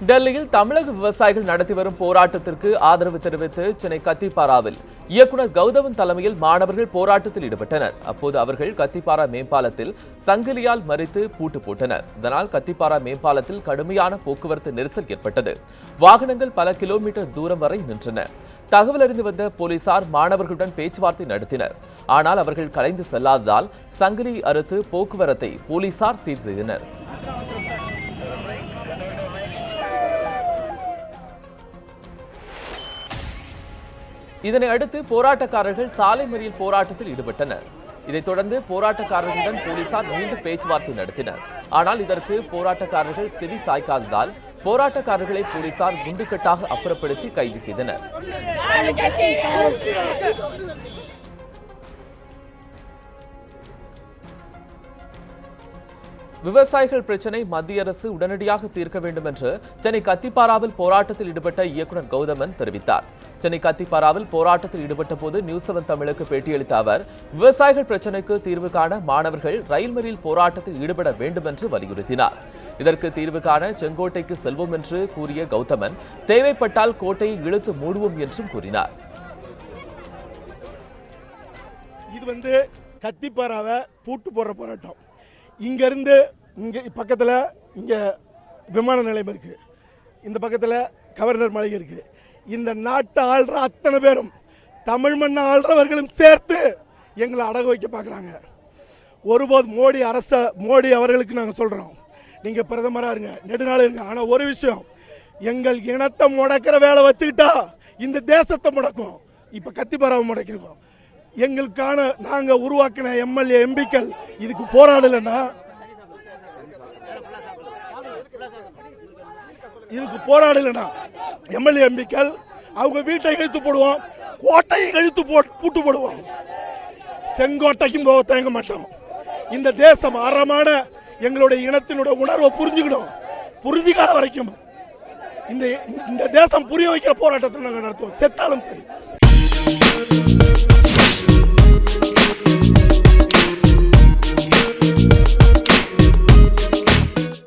டெல்லியில் தமிழக விவசாயிகள் நடத்தி வரும் போராட்டத்திற்கு ஆதரவு தெரிவித்து சென்னை கத்திப்பாராவில் இயக்குனர் கௌதமன் தலைமையில் மாணவர்கள் போராட்டத்தில் ஈடுபட்டனர். அப்போது அவர்கள் கத்திப்பாரா மேம்பாலத்தில் சங்கிலியால் மறித்து பூட்டு போட்டனர். இதனால் கத்திப்பாரா மேம்பாலத்தில் கடுமையான போக்குவரத்து நெரிசல் ஏற்பட்டது. வாகனங்கள் பல கிலோமீட்டர் தூரம் வரை நின்றன. தகவல் அறிந்து வந்த போலீசார் மாணவர்களுடன் பேச்சுவார்த்தை நடத்தினர். ஆனால் அவர்கள் கலைந்து செல்லாததால் சங்கிலி அறுத்து போக்குவரத்தை போலீசார் சீர் செய்தனர். இதனை அடுத்து போராட்டக்காரர்கள் சாலை மறியல் போராட்டத்தில் ஈடுபட்டனர். இதைத் தொடர்ந்து போராட்டக்காரர்களுடன் போலீசார் மீண்டும் பேச்சுவார்த்தை நடத்தினர். ஆனால் இதற்கு போராட்டக்காரர்கள் செவி சாய்க்காததால் போராட்டக்காரர்களை போலீசார் குண்டுக்கட்டாக அப்புறப்படுத்தி கைது செய்தனர். விவசாயிகள் பிரச்சினை மத்திய அரசு உடனடியாக தீர்க்க வேண்டும் என்று சென்னை கத்திப்பாராவில் போராட்டத்தில் ஈடுபட்ட இயக்குனர் கௌதமன் தெரிவித்தார். சென்னை கத்திப்பாராவில் போராட்டத்தில் ஈடுபட்ட போது நியூஸ் செவன் தமிழுக்கு பேட்டியளித்த அவர் விவசாயிகள் பிரச்சினைக்கு தீர்வு காண மாணவர்கள் ரயில் மறியல் போராட்டத்தில் ஈடுபட வேண்டும் என்று வலியுறுத்தினார். இதற்கு தீர்வு காண செங்கோட்டைக்கு செல்வோம் என்று கூறிய கௌதமன் தேவைப்பட்டால் கோட்டையை இழுத்து மூடுவோம் என்றும் கூறினார். இது வந்து கத்திப்பாராவை பூட்டு போடுற போராட்டம். இங்கேருந்து இங்கே பக்கத்தில் இங்கே விமான நிலையம் இருக்குது இந்த பக்கத்தில் கவர்னர் மலை இருக்குது இந்த நாட்டை ஆள்ற அத்தனை பேரும் தமிழ் மண்ணை ஆள்றவர்களும் சேர்த்து எங்களை அடகு வைக்க பார்க்குறாங்க ஒருபோது மோடி அரச மோடி அவர்களுக்கு நாங்கள் சொல்கிறோம் நீங்கள் பிரதமராக இருங்க நெடுநாள் இருங்க. ஆனால் ஒரு விஷயம் எங்கள் இனத்தை முடக்கிற வேலை வச்சுக்கிட்டா இந்த தேசத்தை முடக்கும். இப்போ கத்திப்பாராவை முடக்கிருக்கோம். எங்களுக்கான நாங்க உருவாக்கின எம்எல்ஏ எம்பிக்கள் இதுக்கு போராடலைன்னா இதுக்கு போராடலைன்னா எம்எல்ஏ எம்பிக்கள் அவங்க வீட்டை இழுத்து போடுவோம் கோட்டையை இழுத்து போ பூட்டு போடுவோம். செங்கோட்டைக்கும் போக தயங்க மாட்டோம். இந்த தேசம் அறமான எங்களுடைய இனத்தினுடைய உணர்வை புரிஞ்சுக்கணும் புரிஞ்சுக்காத வரைக்கும் இந்த இந்த தேசம் புரிய வைக்கிற போராட்டத்தை நாங்கள் நடத்துவோம். செத்தாலும் சரி.